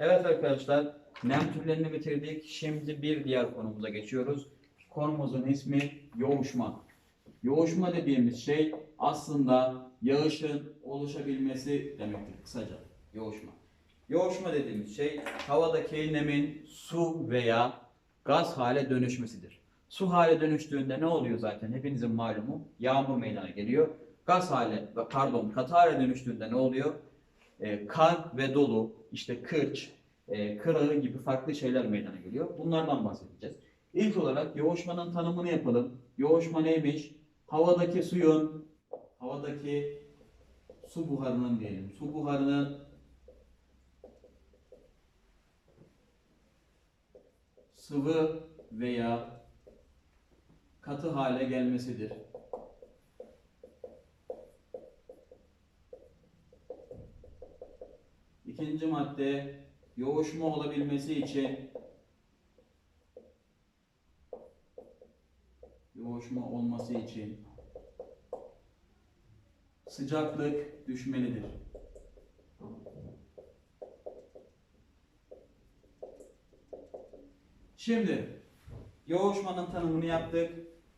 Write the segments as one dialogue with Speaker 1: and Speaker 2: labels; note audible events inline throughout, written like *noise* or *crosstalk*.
Speaker 1: Evet arkadaşlar, nem türlerini bitirdik. Şimdi bir diğer konumuza geçiyoruz. Konumuzun ismi yoğuşma. Yoğuşma dediğimiz şey aslında yağışın oluşabilmesi demektir kısaca. Yoğuşma. Yoğuşma dediğimiz şey havadaki nemin su veya gaz hale dönüşmesidir. Su hale dönüştüğünde ne oluyor zaten? Hepinizin malumu yağmur meydana geliyor. Gaz hale, pardon katı hale dönüştüğünde ne oluyor? e, kar ve dolu, işte kırç, e, kırağı gibi farklı şeyler meydana geliyor. Bunlardan bahsedeceğiz. İlk olarak yoğuşmanın tanımını yapalım. Yoğuşma neymiş? Havadaki suyun, havadaki su buharının diyelim. Su buharının sıvı veya katı hale gelmesidir. İkinci madde yoğuşma olabilmesi için yoğuşma olması için sıcaklık düşmelidir. Şimdi yoğuşmanın tanımını yaptık.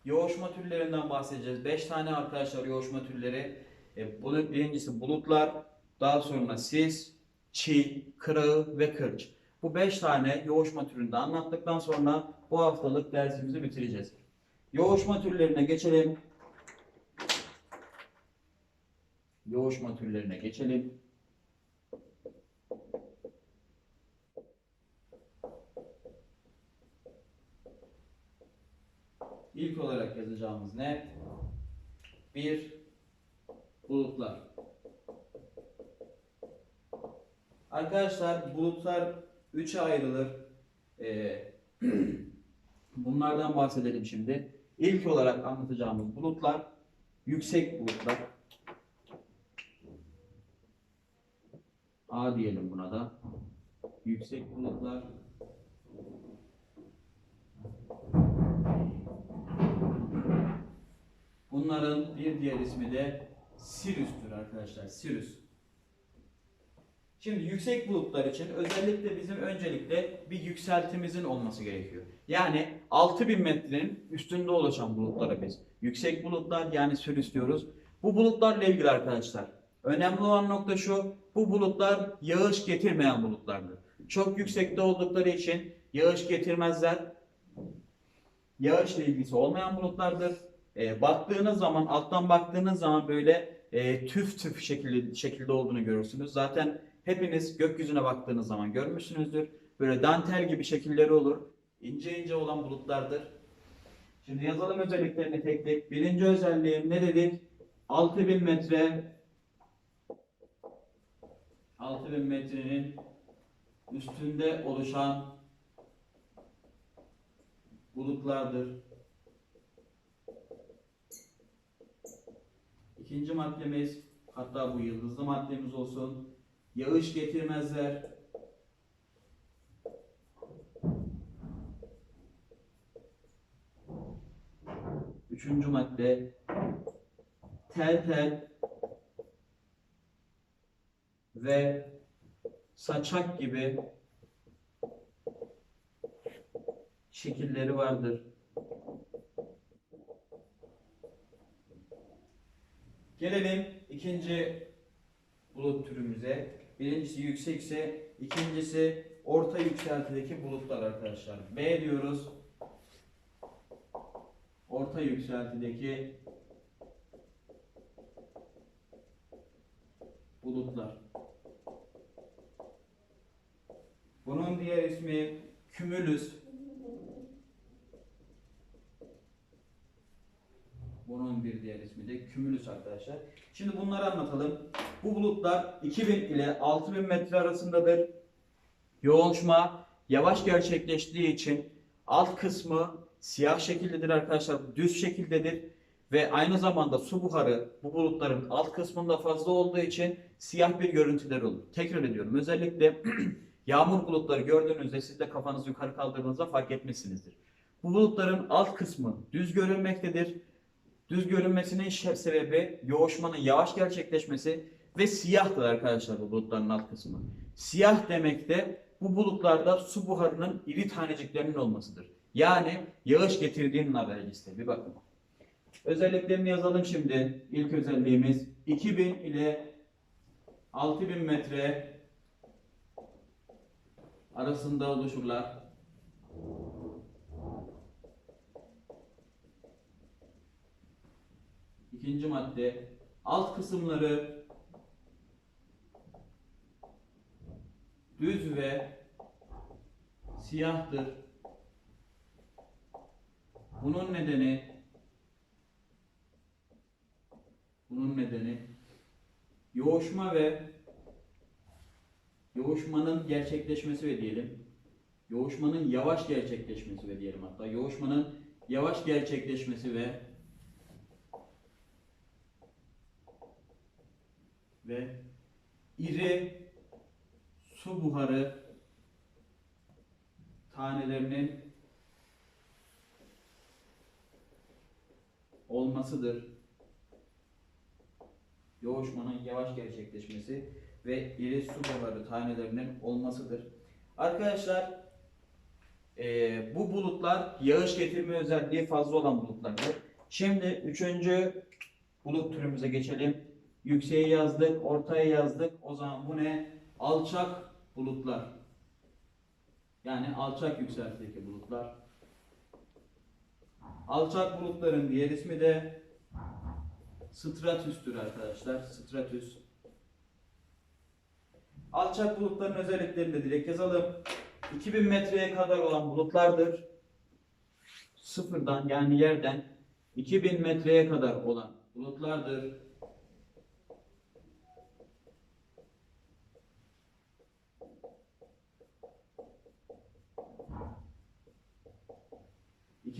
Speaker 1: Yoğuşma türlerinden bahsedeceğiz. 5 tane arkadaşlar yoğuşma türleri. E, bulut, birincisi bulutlar, daha sonra sis, çiğ, kırağı ve kırç. Bu 5 tane yoğuşma türünü de anlattıktan sonra bu haftalık dersimizi bitireceğiz. Yoğuşma türlerine geçelim. Yoğuşma türlerine geçelim. İlk olarak yazacağımız ne? Bir bulutlar. Arkadaşlar bulutlar üçe ayrılır. Ee, *clears throat* bunlardan bahsedelim şimdi. İlk olarak anlatacağımız bulutlar yüksek bulutlar. A diyelim buna da. Yüksek bulutlar. Bunların bir diğer ismi de Sirius'tür arkadaşlar. Sirius. Şimdi yüksek bulutlar için özellikle bizim öncelikle bir yükseltimizin olması gerekiyor. Yani 6000 metrenin üstünde oluşan bulutlara biz yüksek bulutlar yani Sirius diyoruz. Bu bulutlarla ilgili arkadaşlar önemli olan nokta şu. Bu bulutlar yağış getirmeyen bulutlardır. Çok yüksekte oldukları için yağış getirmezler. Yağışla ilgisi olmayan bulutlardır. E, baktığınız zaman alttan baktığınız zaman böyle e, tüf tüf şekilde şekilde olduğunu görürsünüz. Zaten hepiniz gökyüzüne baktığınız zaman görmüşsünüzdür. Böyle dantel gibi şekilleri olur. İnce ince olan bulutlardır. Şimdi yazalım özelliklerini tek tek. Birinci özelliğim ne dedik? 6000 metre 6000 metrenin üstünde oluşan bulutlardır. İkinci maddemiz, hatta bu yıldızlı maddemiz olsun. Yağış getirmezler. Üçüncü madde, tel tel ve saçak gibi şekilleri vardır. Gelelim ikinci bulut türümüze. Birincisi yüksekse, ikincisi orta yükseltideki bulutlar arkadaşlar. B diyoruz. Orta yükseltideki bulutlar. Bunun diğer ismi kümülüs. Bunun bir diğer ismi de kümülüs arkadaşlar. Şimdi bunları anlatalım. Bu bulutlar 2000 ile 6000 metre arasındadır. Yoğunlaşma yavaş gerçekleştiği için alt kısmı siyah şekildedir arkadaşlar. Düz şekildedir. Ve aynı zamanda su buharı bu bulutların alt kısmında fazla olduğu için siyah bir görüntüler olur. Tekrar ediyorum. Özellikle *clears throat* yağmur bulutları gördüğünüzde siz de kafanızı yukarı kaldırdığınızda fark etmişsinizdir. Bu bulutların alt kısmı düz görünmektedir. Düz görünmesinin sebebi yoğuşmanın yavaş gerçekleşmesi ve siyahtır arkadaşlar bu bulutların alt kısmı. Siyah demek de bu bulutlarda su buharının iri taneciklerinin olmasıdır. Yani yağış getirdiğinin habercisidir. Bir bakın. Özelliklerini yazalım şimdi. İlk özelliğimiz 2000 ile 6000 metre arasında oluşurlar. İkinci madde alt kısımları düz ve siyahtır. Bunun nedeni bunun nedeni yoğuşma ve yoğuşmanın gerçekleşmesi ve diyelim yoğuşmanın yavaş gerçekleşmesi ve diyelim hatta yoğuşmanın yavaş gerçekleşmesi ve ve iri su buharı tanelerinin olmasıdır. Yoğuşmanın yavaş gerçekleşmesi ve iri su buharı tanelerinin olmasıdır. Arkadaşlar eee, bu bulutlar yağış getirme özelliği fazla olan bulutlardır. Şimdi üçüncü bulut türümüze geçelim. Yükseği yazdık, ortaya yazdık. O zaman bu ne? Alçak bulutlar. Yani alçak yükseltideki bulutlar. Alçak bulutların diğer ismi de stratüstür arkadaşlar. Stratüs. Alçak bulutların özelliklerini de direkt yazalım. 2000 metreye kadar olan bulutlardır. Sıfırdan yani yerden 2000 metreye kadar olan bulutlardır.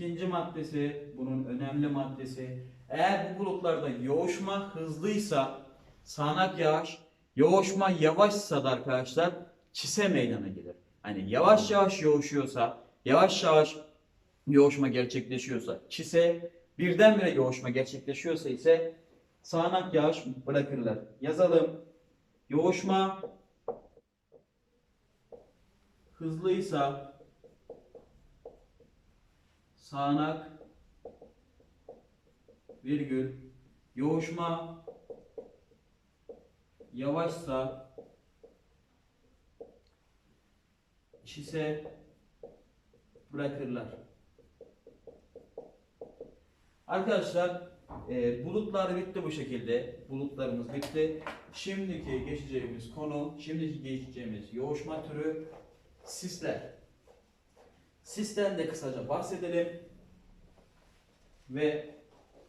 Speaker 1: İkinci maddesi, bunun önemli maddesi. Eğer bu bulutlarda yoğuşma hızlıysa, sağanak yağış, yoğuşma yavaşsa da arkadaşlar çise meydana gelir. Hani yavaş yavaş yoğuşuyorsa, yavaş yavaş yoğuşma gerçekleşiyorsa çise, birdenbire yoğuşma gerçekleşiyorsa ise sağanak yağış bırakırlar. Yazalım. Yoğuşma hızlıysa sağanak virgül yoğuşma yavaşsa çise bırakırlar. Arkadaşlar e, bulutlar bitti bu şekilde. Bulutlarımız bitti. Şimdiki geçeceğimiz konu, şimdiki geçeceğimiz yoğuşma türü sisler. Sisten de kısaca bahsedelim ve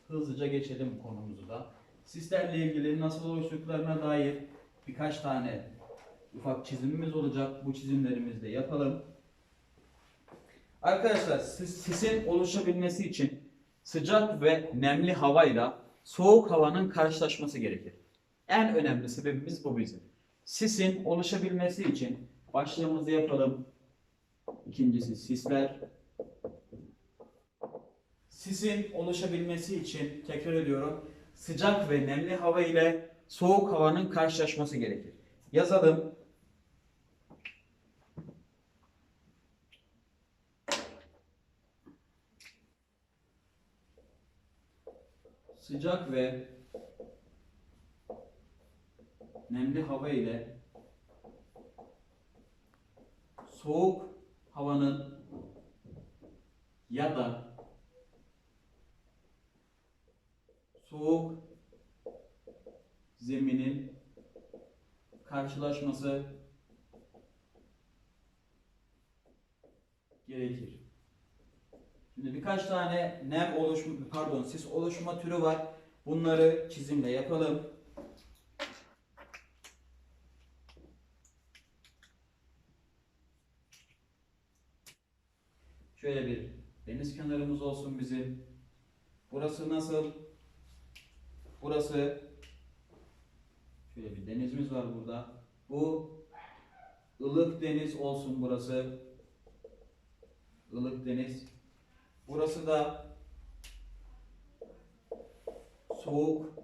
Speaker 1: hızlıca geçelim konumuzu da. Sislerle ilgili nasıl oluştuklarına dair birkaç tane ufak çizimimiz olacak. Bu çizimlerimizi de yapalım. Arkadaşlar sis- sisin oluşabilmesi için sıcak ve nemli havayla soğuk havanın karşılaşması gerekir. En önemli sebebimiz bu bizim. Sisin oluşabilmesi için başlığımızı yapalım. İkincisi sisler. Sisin oluşabilmesi için tekrar ediyorum sıcak ve nemli hava ile soğuk havanın karşılaşması gerekir. Yazalım. Sıcak ve nemli hava ile soğuk havanın ya da soğuk zeminin karşılaşması gerekir. Şimdi birkaç tane nem oluşma, pardon sis oluşma türü var. Bunları çizimle yapalım. Şöyle bir deniz kenarımız olsun bizim. Burası nasıl? Burası şöyle bir denizimiz var burada. Bu ılık deniz olsun burası. Ilık deniz. Burası da soğuk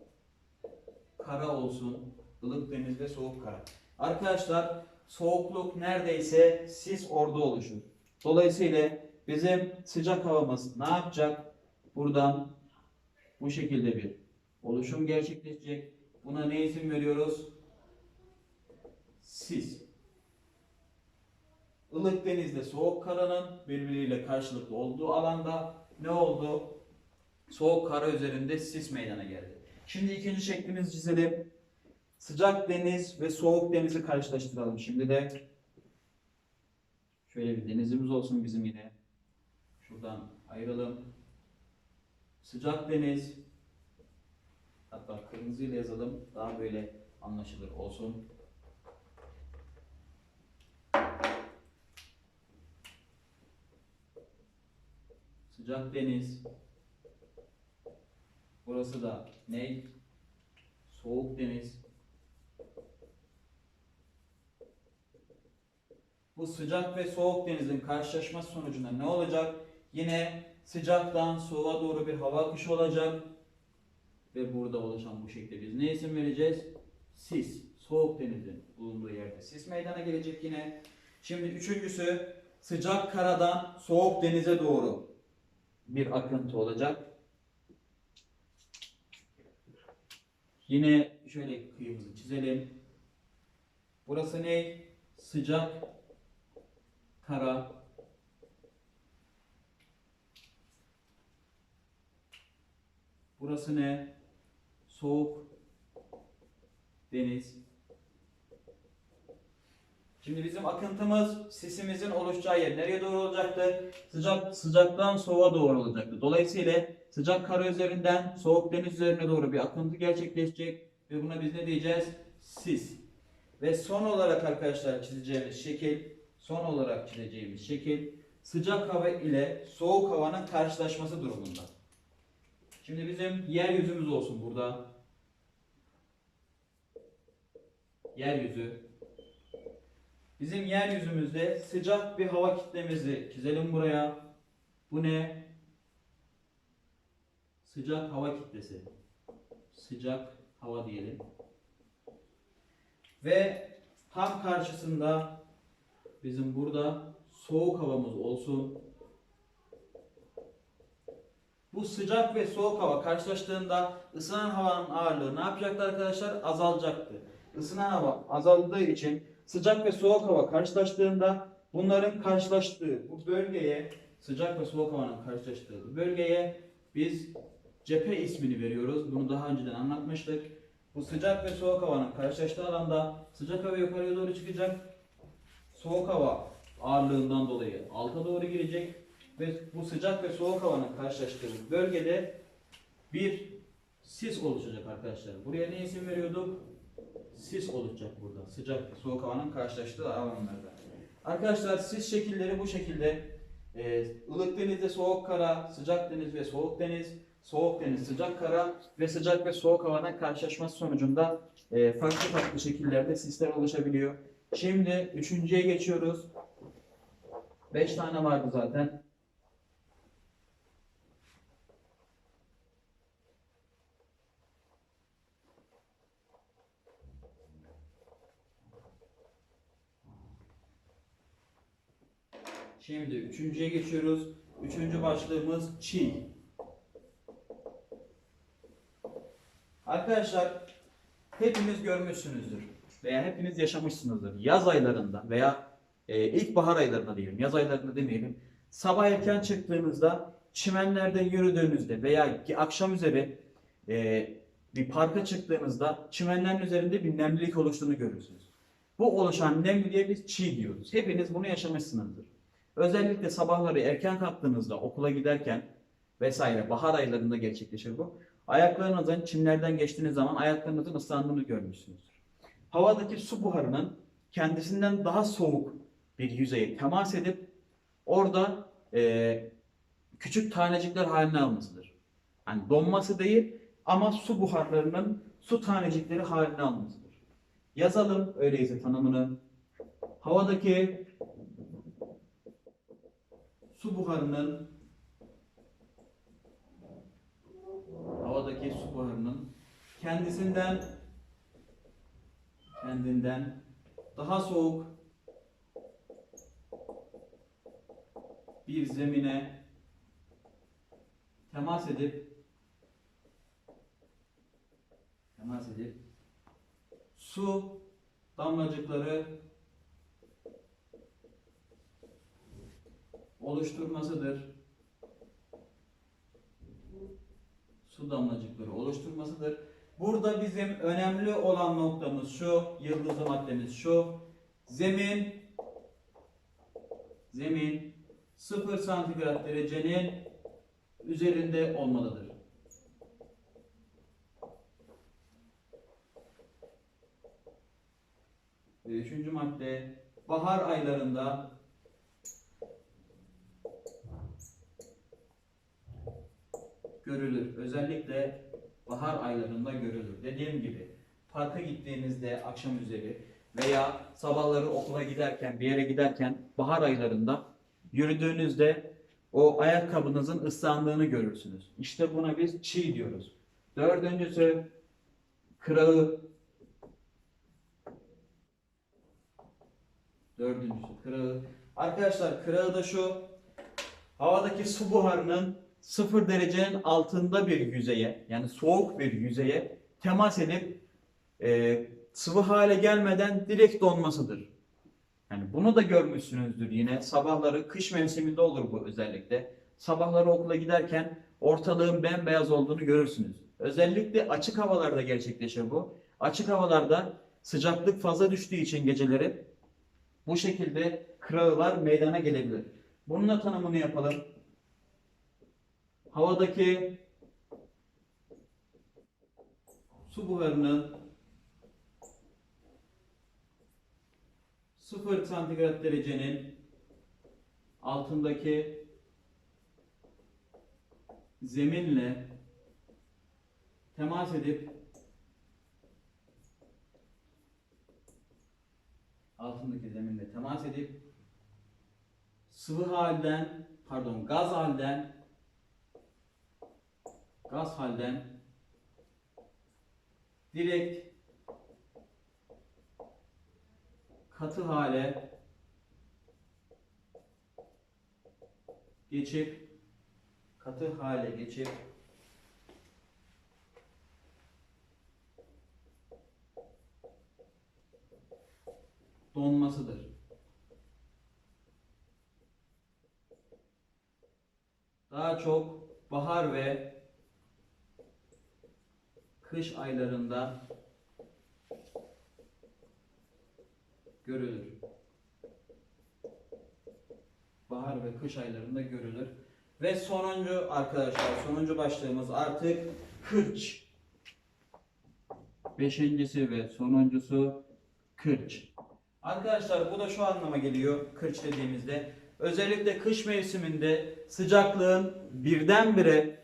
Speaker 1: kara olsun. Ilık deniz ve soğuk kara. Arkadaşlar soğukluk neredeyse sis orada oluşur. Dolayısıyla bizim sıcak havamız ne yapacak? Buradan bu şekilde bir oluşum gerçekleşecek. Buna ne isim veriyoruz? Sis. Ilık denizle soğuk karanın birbiriyle karşılıklı olduğu alanda ne oldu? Soğuk kara üzerinde sis meydana geldi. Şimdi ikinci şeklimizi çizelim. Sıcak deniz ve soğuk denizi karşılaştıralım. Şimdi de şöyle bir denizimiz olsun bizim yine. Şuradan ayıralım. Sıcak deniz hatta kırmızıyla yazalım. Daha böyle anlaşılır olsun. Sıcak deniz. Burası da ne? Soğuk deniz. Bu sıcak ve soğuk denizin karşılaşması sonucunda ne olacak? Yine sıcaktan soğuğa doğru bir hava akışı olacak. Ve burada oluşan bu şekilde biz ne isim vereceğiz? Sis. Soğuk denizin bulunduğu yerde sis meydana gelecek yine. Şimdi üçüncüsü sıcak karadan soğuk denize doğru bir akıntı olacak. Yine şöyle kıyımızı çizelim. Burası ne? Sıcak kara Burası ne? Soğuk deniz. Şimdi bizim akıntımız sisimizin oluşacağı yer nereye doğru olacaktı? Sıcak sıcaktan soğuğa doğru olacaktı. Dolayısıyla sıcak kara üzerinden soğuk deniz üzerine doğru bir akıntı gerçekleşecek ve buna biz ne diyeceğiz? Sis. Ve son olarak arkadaşlar çizeceğimiz şekil, son olarak çizeceğimiz şekil sıcak hava ile soğuk havanın karşılaşması durumunda. Şimdi bizim yeryüzümüz olsun burada. Yeryüzü. Bizim yeryüzümüzde sıcak bir hava kitlemizi çizelim buraya. Bu ne? Sıcak hava kitlesi. Sıcak hava diyelim. Ve tam karşısında bizim burada soğuk havamız olsun. Bu sıcak ve soğuk hava karşılaştığında ısınan havanın ağırlığı ne yapacaktı arkadaşlar? Azalacaktı. Isınan hava azaldığı için sıcak ve soğuk hava karşılaştığında bunların karşılaştığı bu bölgeye sıcak ve soğuk havanın karşılaştığı bölgeye biz cephe ismini veriyoruz. Bunu daha önceden anlatmıştık. Bu sıcak ve soğuk havanın karşılaştığı alanda sıcak hava yukarıya doğru çıkacak. Soğuk hava ağırlığından dolayı alta doğru girecek ve bu sıcak ve soğuk havanın karşılaştığı bölgede bir sis oluşacak arkadaşlar. Buraya ne isim veriyorduk? Sis oluşacak burada. Sıcak ve soğuk havanın karşılaştığı alanlarda. Arkadaşlar sis şekilleri bu şekilde. Ee, ılık denizde soğuk kara, sıcak deniz ve soğuk deniz, soğuk deniz, sıcak kara ve sıcak ve soğuk havanın karşılaşması sonucunda e, farklı farklı şekillerde sisler oluşabiliyor. Şimdi üçüncüye geçiyoruz. Beş tane vardı zaten. Şimdi üçüncüye geçiyoruz. Üçüncü başlığımız çiğ. Arkadaşlar hepiniz görmüşsünüzdür veya hepiniz yaşamışsınızdır. Yaz aylarında veya e, ilkbahar aylarında diyelim, yaz aylarında demeyelim. Sabah erken çıktığınızda çimenlerde yürüdüğünüzde veya akşam üzeri e, bir parka çıktığınızda çimenlerin üzerinde bir nemlilik oluştuğunu görürsünüz. Bu oluşan nemliliğe biz çiğ diyoruz. Hepiniz bunu yaşamışsınızdır. Özellikle sabahları erken kalktığınızda okula giderken vesaire bahar aylarında gerçekleşir bu. Ayaklarınızın çimlerden geçtiğiniz zaman ayaklarınızın ıslandığını görmüşsünüzdür. Havadaki su buharının kendisinden daha soğuk bir yüzeye temas edip orada eee, küçük tanecikler haline almasıdır. Yani donması değil ama su buharlarının su tanecikleri haline almasıdır. Yazalım öyleyse tanımını. Havadaki su buharının havadaki su buharının kendisinden kendinden daha soğuk bir zemine temas edip temas edip su damlacıkları oluşturmasıdır. Su damlacıkları oluşturmasıdır. Burada bizim önemli olan noktamız şu, yıldızlı maddemiz şu. Zemin zemin 0 santigrat derecenin üzerinde olmalıdır. Ve Üçüncü madde bahar aylarında görülür. Özellikle bahar aylarında görülür. Dediğim gibi parka gittiğinizde akşam üzeri veya sabahları okula giderken bir yere giderken bahar aylarında yürüdüğünüzde o ayakkabınızın ıslandığını görürsünüz. İşte buna biz çiğ diyoruz. Dördüncüsü kırağı. Dördüncüsü kırağı. Arkadaşlar kırağı da şu havadaki su buharının sıfır derecenin altında bir yüzeye yani soğuk bir yüzeye temas edip e, sıvı hale gelmeden direkt donmasıdır. Yani bunu da görmüşsünüzdür yine. Sabahları kış mevsiminde olur bu özellikle. Sabahları okula giderken ortalığın bembeyaz olduğunu görürsünüz. Özellikle açık havalarda gerçekleşir bu. Açık havalarda sıcaklık fazla düştüğü için geceleri bu şekilde kırağılar meydana gelebilir. Bunun da tanımını yapalım. Havadaki su buharının 0 santigrat derecenin altındaki zeminle temas edip altındaki zeminle temas edip sıvı halden pardon gaz halden gaz halden direkt katı hale geçip katı hale geçip donmasıdır. Daha çok bahar ve kış aylarında görülür. Bahar ve kış aylarında görülür. Ve sonuncu arkadaşlar, sonuncu başlığımız artık kırç. Beşincisi ve sonuncusu kırç. Arkadaşlar bu da şu anlama geliyor kırç dediğimizde. Özellikle kış mevsiminde sıcaklığın birdenbire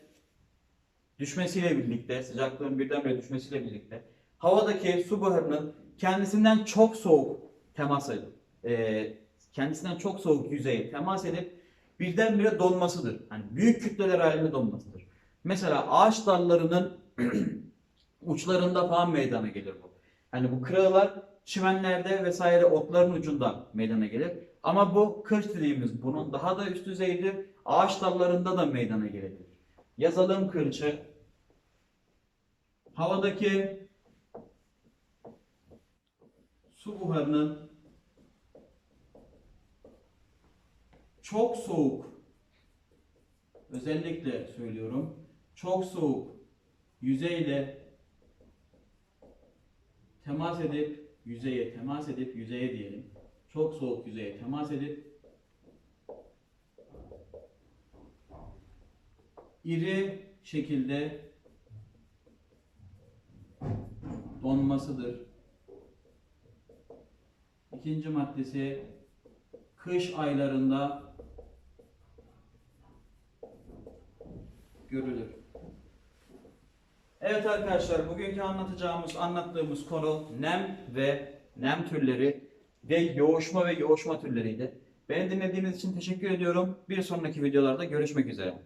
Speaker 1: düşmesiyle birlikte, sıcaklığın birdenbire düşmesiyle birlikte havadaki su buharının kendisinden çok soğuk temas edip, e, kendisinden çok soğuk yüzeye temas edip birdenbire donmasıdır. Hani büyük kütleler halinde donmasıdır. Mesela ağaç dallarının *clears throat* uçlarında falan meydana gelir bu. Hani bu kırağılar çimenlerde vesaire otların ucunda meydana gelir. Ama bu kırç dediğimiz bunun daha da üst düzeydir. Ağaç dallarında da meydana gelebilir. Yazalım kırçı. Havadaki su buharının çok soğuk özellikle söylüyorum çok soğuk yüzeyle temas edip yüzeye temas edip yüzeye diyelim çok soğuk yüzeye temas edip iri şekilde donmasıdır. İkinci maddesi kış aylarında görülür. Evet arkadaşlar bugünkü anlatacağımız, anlattığımız konu nem ve nem türleri ve yoğuşma ve yoğuşma türleriydi. Beni dinlediğiniz için teşekkür ediyorum. Bir sonraki videolarda görüşmek üzere.